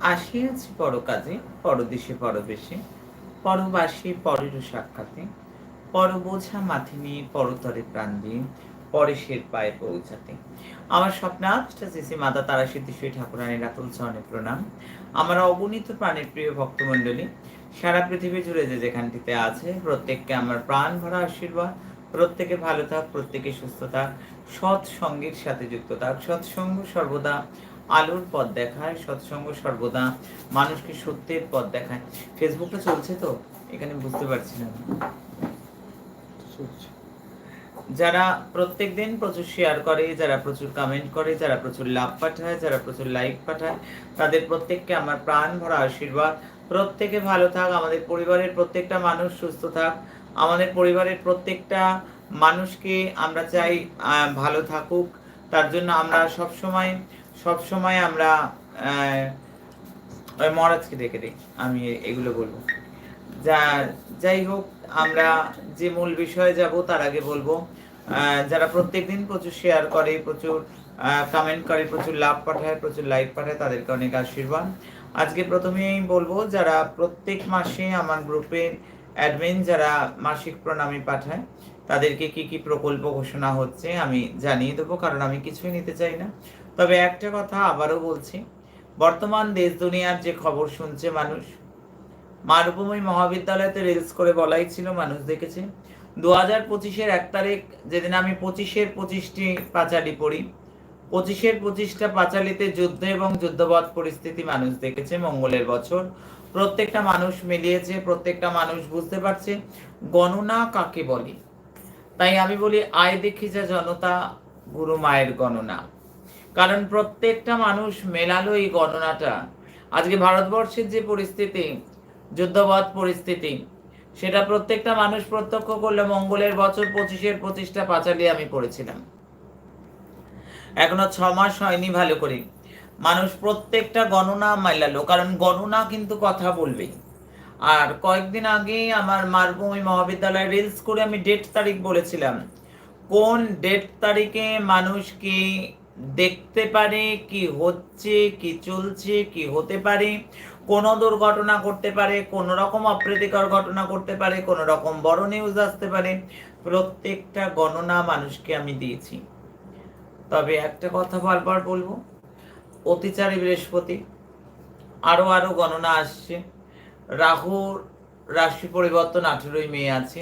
আসিয়াছি পর কাজে পরদেশে পরবেশে, পরবাসী পরের সাক্ষাতে পর বোঝা মাথে নিয়ে পরতরে প্রাণ দিয়ে পরেশের পায়ে পৌঁছাতে। আমার স্বপ্নাথটা শ্রী মাতা তারা সিদ্ধেশ্বরী ঠাকুরানীর রাতুল চরণে প্রণাম। আমার অগণিত প্রাণের প্রিয় ভক্তমণ্ডলী, সারা পৃথিবী জুড়ে যে যেখানটিতে আছে, প্রত্যেককে আমার প্রাণ ভরা আশীর্বাদ। প্রত্যেকে ভালো থাক, প্রত্যেকে সুস্থ থাক সৎ সঙ্গের সাথে যুক্ত থাক, সৎসঙ্গ সর্বদা আলোর পথ দেখায় সৎসঙ্গ সর্বদা মানুষকে সত্যের পথ দেখায়। ফেসবুকটা চলছে তো? এখানে বুঝতে পারছি না। যারা প্রত্যেক দিন প্রচুর শেয়ার করে যারা প্রচুর কমেন্ট করে যারা প্রচুর লাভ পাঠায় যারা প্রচুর লাইক পাঠায় তাদের প্রত্যেককে আমার প্রাণ ভরা আশীর্বাদ। প্রত্যেকে ভালো থাক আমাদের পরিবারের প্রত্যেকটা মানুষ সুস্থ থাক। আমাদের পরিবারের প্রত্যেকটা মানুষকে আমরা চাই ভালো থাকুক। তার জন্য আমরা সব সময় সব সময় আমরা ওই মহারাজকে ডেকে দিই, আমি এগুলো বলব। যা, যাই হোক, আমরা যে মূল বিষয়ে যাব, তার আগে বলব যারা প্রত্যেকদিন প্রচুর শেয়ার করে, প্রচুর কমেন্ট করে, প্রচুর লাভ পাঠায়, প্রচুর লাইক পাঠায়, তাদেরকে অনেক আশীর্বাদ। আজকে প্রথমেই বলব, যারা প্রত্যেক মাসে আমার গ্রুপের অ্যাডমিন যারা মাসিক প্রণামী পাঠায়, তাদেরকে কি কি প্রকল্প ঘোষণা হচ্ছে আমি জানিয়ে দেবো, কারণ আমি কিছুই নিতে চাই না। তবে একটা কথা আবারও বলছি, বর্তমান দেশ দুনিয়ার যে খবর শুনছে মানুষ মারুভূমি মহাবিদ্যালয়তে রিলস করে বলাই ছিল মানুষ দেখেছে। দু হাজার পঁচিশের এক তারিখ, যেদিন আমি পঁচিশের পঁচিশটি পাঁচালি পড়ি, পঁচিশের পঁচিশটা পাঁচালিতে যুদ্ধ এবং যুদ্ধবধ পরিস্থিতি মানুষ দেখেছে মঙ্গলের বছর। প্রত্যেকটা মানুষ মিলিয়েছে, প্রত্যেকটা মানুষ বুঝতে পারছে, গণনা কাকে বলে? তাই আমি বলি, আয় দেখি যা জনতা, গুরু মায়ের গণনা। কারণ প্রত্যেকটা মানুষ মেলালো এই গণনাটা আজকে ভারতবর্ষের যে পরিস্থিতি যুদ্ধবৎ পরিস্থিতি, সেটা প্রত্যেকটা মানুষ প্রত্যক্ষ করলে মঙ্গলের বছর পঁচিশের পঁচিশটা পাঁচালি আমি পড়েছিলাম। এখনও ছ মাস হয়নি ভালো করে। মানুষ প্রত্যেকটা গণনা মাইলালো কারণ গণনা কিন্তু কথা বলবে আর কয়েকদিন আগে আমার মারভূমি মহাবিদ্যালয়ে রিলস করে আমি ডেট তারিখ বলেছিলাম। কোন ডেট তারিখে মানুষ কি দেখতে পারে, কি হচ্ছে, কি চলছে, কি হতে পারে, কোনো দুর্ঘটনা করতে পারে, কোন রকম অপ্রীতিকর ঘটনা করতে পারে, কোন রকম বড় নিউজ আসতে পারে, প্রত্যেকটা গণনা মানুষকে আমি দিয়েছি। তবে একটা কথা বারবার বলব, অতিচারী বৃহস্পতি, আরও আরও গণনা আসছে। রাহুর রাশি পরিবর্তন আঠেরোই মে আছে,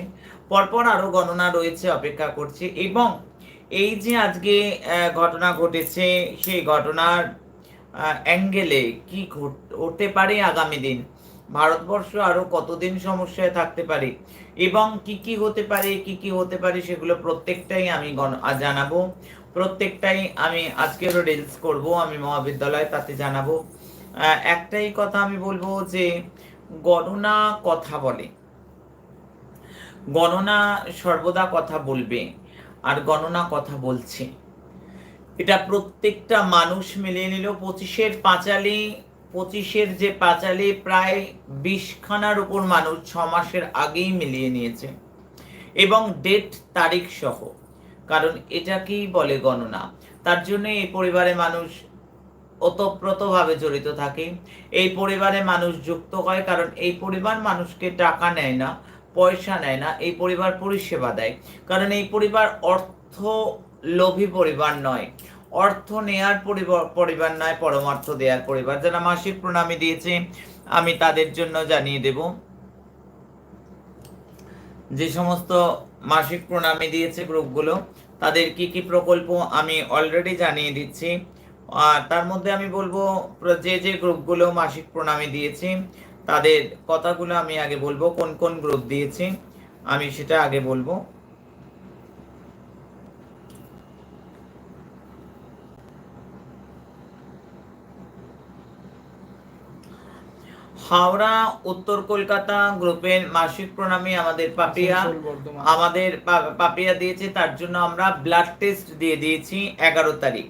পরপর আরও গণনা রয়েছে, অপেক্ষা করছে, এবং এই যে আজকে ঘটনা ঘটেছে, সেই ঘটনার অ্যাঙ্গেলে কি ঘট- হতে পারে আগামী দিন? ভারতবর্ষ আরও কতদিন সমস্যায় থাকতে পারে? এবং কি কি হতে পারে, কি কি হতে পারে, সেগুলো প্রত্যেকটাই আমি জানাব। প্রত্যেকটাই আমি আজকেরও রিলস করব, আমি মহাবিদ্যালয়ে তাতে জানাব। একটাই কথা আমি বলব যে, গণনা কথা বলে। গণনা সর্বদা কথা বলবে। আর গণনা কথা বলছে। এটা প্রত্যেকটা মানুষ মিলিয়ে নিল পঁচিশের পাঁচালি, পঁচিশের যে পাঁচালি প্রায় বিশখানার উপর মানুষ ছ মাসের আগেই মিলিয়ে নিয়েছে। এবং ডেট তারিখ সহ। কারণ এটাকেই বলে গণনা। তার জন্য এই পরিবারে মানুষ ওতপ্রোতভাবে জড়িত থাকে। এই পরিবারে মানুষ যুক্ত হয় কারণ এই পরিবার মানুষকে টাকা নেয় না। পয়সা নেয় না, এই পরিবার পরিষেবা দেয়। কারণ এই পরিবার অর্থ লোভী পরিবার নয়। অর্থ নেয়ার পরিবার নয়, পরমার্থ দেওয়ার পরিবার। যারা মাসিক প্রণামী দিয়েছে, আমি তাদের জন্য জানিয়ে দেব। যে সমস্ত মাসিক প্রণামী দিয়েছে গ্রুপগুলো, তাদের কি কি প্রকল্প আমি অলরেডি জানিয়ে দিচ্ছি। আর তার মধ্যে আমি বলব, যে যে গ্রুপগুলো মাসিক প্রণামী দিয়েছে তাদের কথাগুলো আমি আগে বলব কোন কোন গ্রুপ দিয়েছি আমি সেটা আগে বলব। হাওড়া উত্তর কলকাতা গ্রুপের মাসিক প্রণামী আমাদের পাপিয়া। আমাদের পাপিয়া দিয়েছে তার জন্য আমরা ব্লাড টেস্ট দিয়ে দিয়েছি এগারো তারিখ।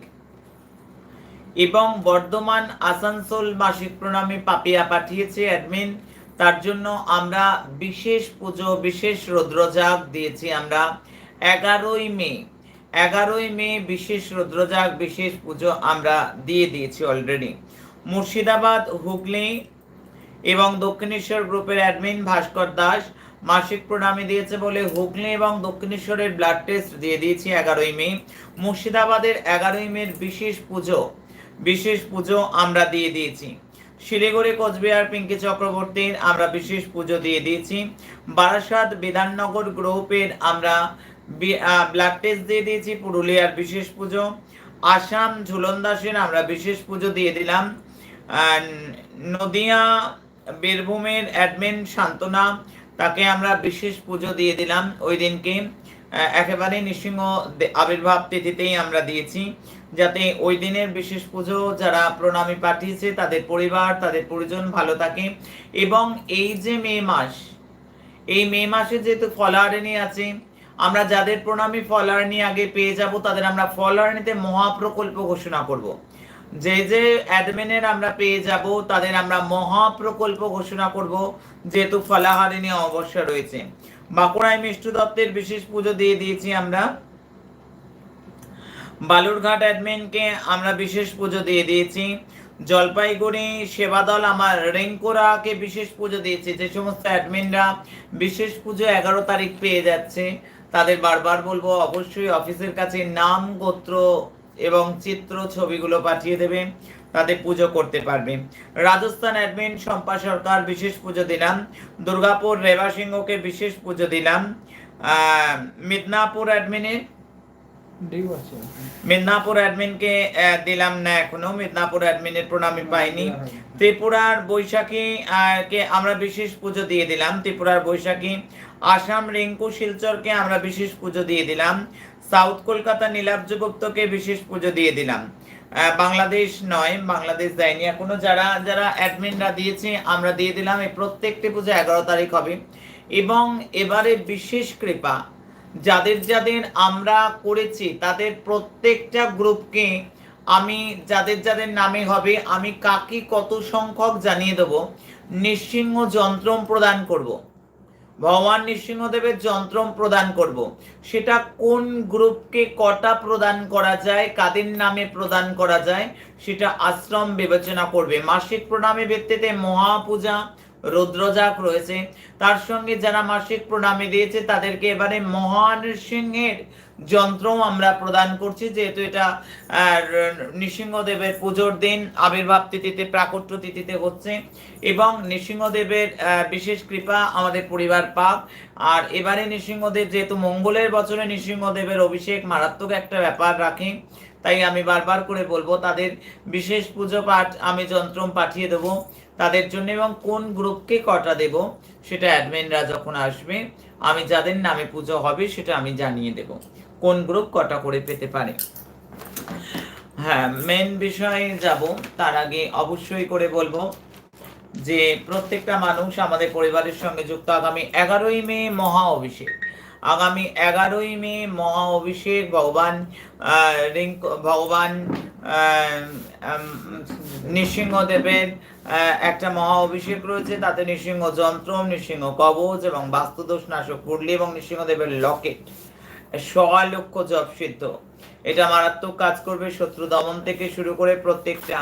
এবং বর্ধমান আসানসোল মাসিক প্রণামী পাপিয়া পাঠিয়েছে অ্যাডমিন। তার জন্য আমরা বিশেষ পুজো, বিশেষ রুদ্রজাগ দিয়েছি আমরা। এগারোই মে এগারোই মে বিশেষ রুদ্রজাগ বিশেষ পুজো আমরা দিয়ে দিয়েছি অলরেডি মুর্শিদাবাদ, হুগলি এবং দক্ষিণেশ্বর গ্রুপের অ্যাডমিন ভাস্কর দাস মাসিক প্রণামে দিয়েছে বলে হুগলি এবং দক্ষিণেশ্বরের ব্লাড টেস্ট দিয়ে দিয়েছি এগারোই মে। মুর্শিদাবাদের এগারোই মের বিশেষ পুজো বিশেষ পুজো আমরা দিয়ে দিয়েছি। শিলিগুড়ি, কোচবিহার, পিঙ্কি চক্রবর্তীর আমরা বিশেষ পুজো দিয়ে দিয়েছি। বারাসাত বিধাননগর গ্রুপের আমরা ব্লাড টেস্ট দিয়ে দিয়েছি, পুরুলিয়ার বিশেষ পুজো। আসাম ঝুলন দাসের আমরা বিশেষ পুজো দিয়ে দিলাম। নদিয়া, বীরভূমের অ্যাডমিন শান্তনা, তাকে আমরা বিশেষ পুজো দিয়ে দিলাম ওই দিনকে। একেবারে নৃসিংহ আবির্ভাব তিথিতেই আমরা দিয়েছি। যাতে ওই দিনের বিশেষ পুজো যারা প্রণামী পাঠিয়েছে, তাদের পরিবার, তাদের পরিজন ভালো থাকে। এবং এই যে মে মাস, এই মে মাসে যেহেতু ফলাহারিণী আছে, আমরা যাদের প্রণামী ফলাহারিণী আগে পেয়ে যাব, তাদের আমরা ফলাহারিণীতে মহাপ্রকল্প ঘোষণা করব। যে যে অ্যাডমিনের আমরা পেয়ে যাব, তাদের আমরা মহাপ্রকল্প ঘোষণা করব, যেহেতু ফলাহারিণী অবশ্যই রয়েছে। বাঁকুড়ায় মিষ্টু দত্তের বিশেষ পুজো দিয়ে দিয়েছি আমরা। বালুরঘাট অ্যাডমিনকে আমরা বিশেষ পুজো দিয়ে দিয়েছি। জলপাইগুড়ি সেবাদল আমার রেঙ্কোরাকে বিশেষ পুজো দিয়েছি। যে সমস্ত অ্যাডমিনরা বিশেষ পুজো এগারো তারিখ পেয়ে যাচ্ছে, তাদের বারবার বলব অবশ্যই অফিসের কাছে নাম, গোত্র এবং চিত্র ছবিগুলো পাঠিয়ে দেবে। তাদের পুজো করতে পারবে। রাজস্থান অ্যাডমিন শম্পা সরকার বিশেষ পুজো দিলাম। দুর্গাপুর রেবা সিংহকে বিশেষ পুজো দিলাম। মিদনাপুর অ্যাডমিনের মিদনাপুর অ্যাডমিনকে দিলাম না এখনও। মিদনাপুর অ্যাডমিনের প্রণামী পাইনি। ত্রিপুরার বৈশাখী কে আমরা বিশেষ পুজো দিয়ে দিলাম। ত্রিপুরার বৈশাখী আসাম রিঙ্কু শিলচরকে আমরা বিশেষ পুজো দিয়ে দিলাম। সাউথ কলকাতা নীলাব্জ গুপ্তকে বিশেষ পুজো দিয়ে দিলাম। বাংলাদেশ নয়, বাংলাদেশ দেয়নি। এখনও যারা যারা অ্যাডমিনরা দিয়েছে, আমরা দিয়ে দিলাম। এই প্রত্যেকটি পুজো এগারো তারিখ হবে। এবং এবারে বিশেষ কৃপা, যাদের যাদের আমরা করেছি, তাদের প্রত্যেকটা গ্রুপকে আমি, যাদের যাদের নামে হবে, আমি কাকে কত সংখ্যক জানিয়ে দেব, নিঃসিংহ যন্ত্রম প্রদান করব। ভগবান নৃসিংহদেবের যন্ত্রম প্রদান করব। সেটা কোন গ্রুপকে কটা প্রদান করা যায়, কাদের নামে প্রদান করা যায়, সেটা আশ্রম বিবেচনা করবে। মাসিক প্রণামী ভিত্তিতে মহাপূজা রুদ্রজাগ রয়েছে। তার সঙ্গে যারা মাসিক প্রণামে দিয়েছে, তাদেরকে এবারে মহানৃসিংহের যন্ত্র আমরা প্রদান করছি, যেহেতু এটা নৃসিংহদেবের পুজোর দিন, আবির্ভাব তিথিতে, প্রাকট্য তিথিতে হচ্ছে। এবং নৃসিংহদেবের বিশেষ কৃপা আমাদের পরিবার পাক। আর এবারে নৃসিংহদেব যেহেতু মঙ্গলের বছরে নৃসিংহদেবের অভিষেক মারাত্মক একটা ব্যাপার রাখে, তাই আমি বারবার করে বলব, তাদের বিশেষ পুজো পাঠ আমি যন্ত্রম পাঠিয়ে দেবো। তাদের জন্য এবং কোন গ্রুপকে কটা দেব, সেটা অ্যাডমিনরা যখন আসবে, আমি যাদের নামে পুজো হবে, সেটা আমি জানিয়ে দেব। কোন গ্রুপ কটা করে পেতে পারে? হ্যাঁ মেন বিষয়ে যাব, তার আগে অবশ্যই করে বলব যে প্রত্যেকটা মানুষ আমাদের পরিবারের সঙ্গে যুক্ত। আগামী এগারোই মে মহা অভিষেক। আগামী এগারোই মে মহা অভিষেক, ভগবান রিঙ্ক ভগবান নৃসিংহদেবের একটা মহা অভিষেক রয়েছে। তাতে নৃসিংহ যন্ত্র, নৃসিংহ কবচ এবং বাস্তুদোষ নাশক, কুণ্ডলী এবং নৃসিংহদেবের লকেট। সওয়া লক্ষ জপ সিদ্ধ। এটা মারাত্মক কাজ করবে, শত্রু দমন থেকে শুরু করে প্রত্যেকটা।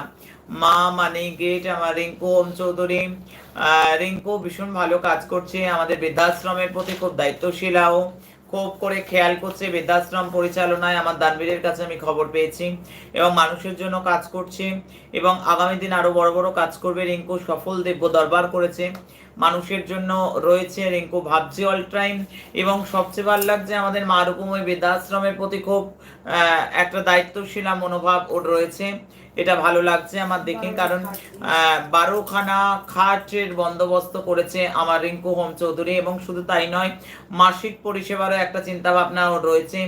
মা মানে গেট, আমার রিঙ্কু, ওম চৌধুরী। রিঙ্কু ভীষণ ভালো কাজ করছে। আমাদের বৃদ্ধাশ্রমের প্রতি খুব দায়িত্বশীলাও খুব করে খেয়াল করছে বৃদ্ধাশ্রম পরিচালনায় আমার দানবীরের কাছে আমি খবর পেয়েছি এবং মানুষের জন্য কাজ করছে এবং আগামী দিন আরও বড় বড় কাজ করবে। রিঙ্কু সফল দেব্য দরবার করেছে। মানুষের জন্য রয়েছে রিঙ্কু ভাবছে অল টাইম এবং সবচেয়ে ভালো লাগছে আমাদের মা রূপময় বৃদ্ধাশ্রমের প্রতি খুব একটা দায়িত্বশীলা মনোভাব ওর রয়েছে। এটা ভালো লাগছে আমার দেখে কারণ বারোখানা খাটের বন্দোবস্ত করেছে আমার রিঙ্কু হোম চৌধুরী এবং শুধু তাই নয় মাসিক পরিষেবারও একটা চিন্তা ভাবনা রয়েছে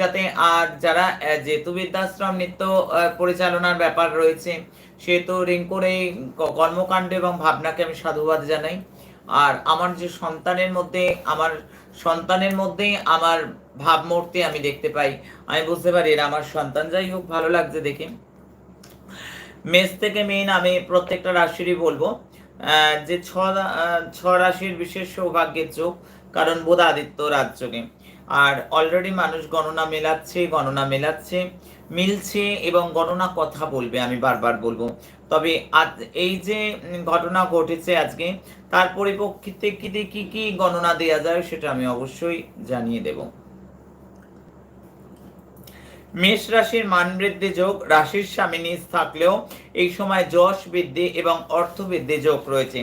যাতে আর যারা যেহেতু বৃদ্ধাশ্রম নিত্য পরিচালনার ব্যাপার রয়েছে সেহেতু রিঙ্কুর এই কর্মকাণ্ড এবং ভাবনাকে আমি সাধুবাদ জানাই। আর আমার যে সন্তানের মধ্যে আমার সন্তানের মধ্যেই আমার ভাবমূর্তি আমি দেখতে পাই। আমি বুঝতে পারি এরা আমার সন্তান যাই হোক ভালো লাগছে দেখে। মেষ থেকে মেন আমি প্রত্যেকটা রাশিরই বলব। যে ছ ছ রাশির বিশেষ সৌভাগ্যের যোগ কারণ বোধ আদিত্য রাজ্যকে আর অলরেডি মানুষ গণনা মেলাচ্ছে গণনা মেলাচ্ছে, মিলছে এবং গণনা কথা বলবে আমি বারবার বলব। তবে আজ এই যে ঘটনা ঘটেছে আজকে, তার পরিপ্রেক্ষিতে কি কি গণনা দেওয়া যায় সেটা আমি অবশ্যই জানিয়ে দেব। মেষ রাশির মান বৃদ্ধি যোগ রাশির স্বামী নিজ থাকলেও এই সময় যশ বৃদ্ধি এবং অর্থ বৃদ্ধি যোগ রয়েছে।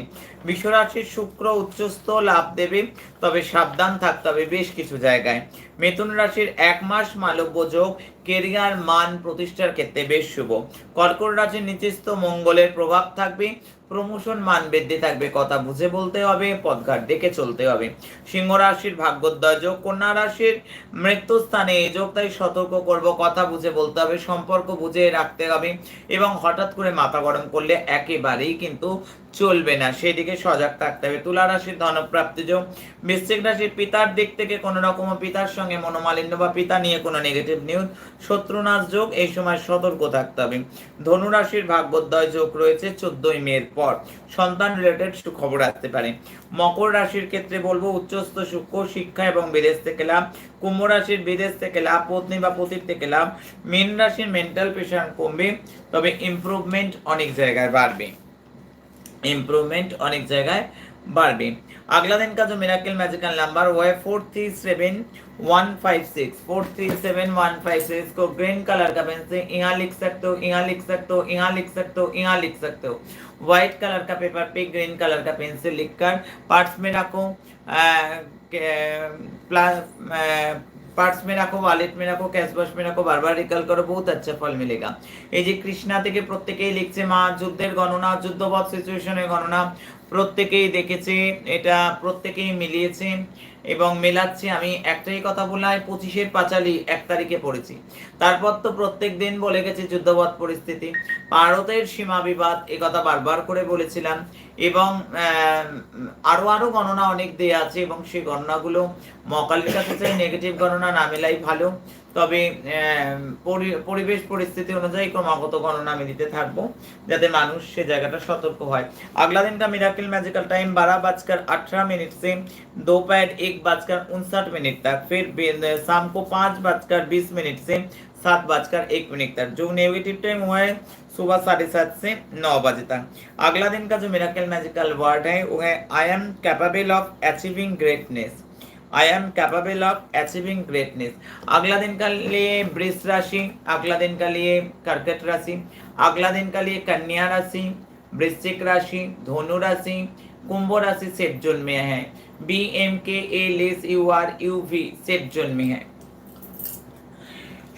বিশ্বরাশির শুক্র উচ্চস্থ লাভ দেবে, তবে সাবধান থাকতে হবে বেশ কিছু জায়গায়। মিথুন রাশির এক মাস মালব্য যোগ, কেরিয়ার মান প্রতিষ্ঠার ক্ষেত্রে বেশ শুভ। কর্কট রাশির নিচস্থ মঙ্গলের প্রভাব থাকবে, প্রমোশন মান বৃদ্ধি থাকবে, কথা বুঝে বলতে হবে, পথঘাট দেখে চলতে হবে। সিংহ রাশির ভাগ্যোদয় যোগ, কন্যা রাশির মৃত্যুস্থানে এই যোগ তাই সতর্ক করব, কথা বুঝে বলতে হবে, সম্পর্ক বুঝে রাখতে হবে এবং হঠাৎ করে মাথা গরম করলে একেবারেই কিন্তু চলবে না। সেদিকে সজাগ থাকতে হবে। তুলা রাশির ধনপ্রাপ্তি যোগ। বৃশ্চিক রাশির পিতার দিক থেকে কোনো রকম পিতার সঙ্গে মনোমালিন্য বা পিতা নিয়ে কোনো নেগেটিভ নিউজ শত্রুনাশ যোগ, এই সময় সতর্ক থাকতে হবে। ধনু রাশির ভাগ্যোদয় যোগ রয়েছে চোদ্দই মের পর। সন্তান রিলেটেড সুখবর আসতে পারে মকর রাশির ক্ষেত্রে বলবো উচ্চস্থ সূক্ষ্ম শিক্ষা এবং বিদেশ থেকে লাভ কুম্ভ রাশির বিদেশ থেকে লাভ পত্নী বা পতির থেকে লাভ মীন রাশির মেন্টাল প্রেশার কমবে তবে ইমপ্রুভমেন্ট অনেক জায়গায় বাড়বে ইমপ্রুভমেন্ট অনেক জায়গায় বাড়বে अगला दिन का जो मिराकल मैजिकल नंबर वो है four three seven one five six four three seven one five six को ग्रीन कलर का पेन से यहाँ लिख सकते हो यहाँ लिख सकते हो यहाँ लिख सकते हो यहाँ लिख सकते हो व्हाइट कलर का पेपर पे ग्रीन कलर का पेन से लिखकर पार्ट्स में रखो पार्ट्स में रखो वॉलेट में रखो कैश बॉक्स में रखो बार बार रिकल करो बहुत अच्छा फल मिलेगा এই যে কৃষ্ণা থেকে প্রত্যেকেই লিখছে মা যুদ্ধের গণনা যুদ্ধবৎ সিচুয়েশনের গণনা প্রত্যেকেই দেখেছে, এটা প্রত্যেকেই মিলিয়েছে এবং মেলাচ্ছে। আমি একটাই কথা বললাম পঁচিশের পাঁচালি এক তারিখে পড়েছি। তারপর তো প্রত্যেক দিন বলে গেছে যুদ্ধবৎ পরিস্থিতি। ভারতের সীমা বিবাদ, এ কথা বারবার করে বলেছিলাম। এবং আরও আরও গণনা অনেক দেয়া আছে এবং সেই গণনাগুলো মকালের চাই নেগেটিভ গণনা না মেলাই ভালো। তবে আহ, পরি- পরিবেশ পরিস্থিতি অনুযায়ী ক্রমাগত গণনা আমি দিতে থাকবো যাতে মানুষ সে জায়গাটা সতর্ক হয় अगला दिन का मिराकल मैजिकल टाइम बारह बजकर अठारह मिनट से दोपहर एक बजकर उनसठ मिनट तक फिर बे- शाम को पाँच बजकर बीस मिनट से सात बजकर एक मिनट तक जो नेगेटिव टाइम हुआ है सुबह साढ़े सात से नौ बजे तक अगला दिन का जो मिराकल मैजिकल वर्ड है वो है I am capable of achieving greatness I am capable of achieving greatness अगला दिन का लिए वृष राशि अगला दिन का लिए कर्कट राशि अगला दिन का लिए कन्या राशि वृश्चिक राशि धनु राशि कुंभ राशि सेफ जोन में है B M K A less U R U V safe zone में है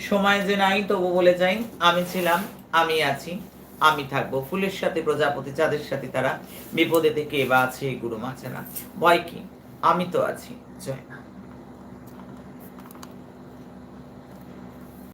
সময় যে নাই তবু বলে যাই আমি ছিলাম আমি আছি আমি থাকবো ফুলের সাথে প্রজাপতি যাদের সাথে তারা বিপদে থেকে বা আছে গুরু মাছেরা ভয় কি আমি তো আছি জয় মা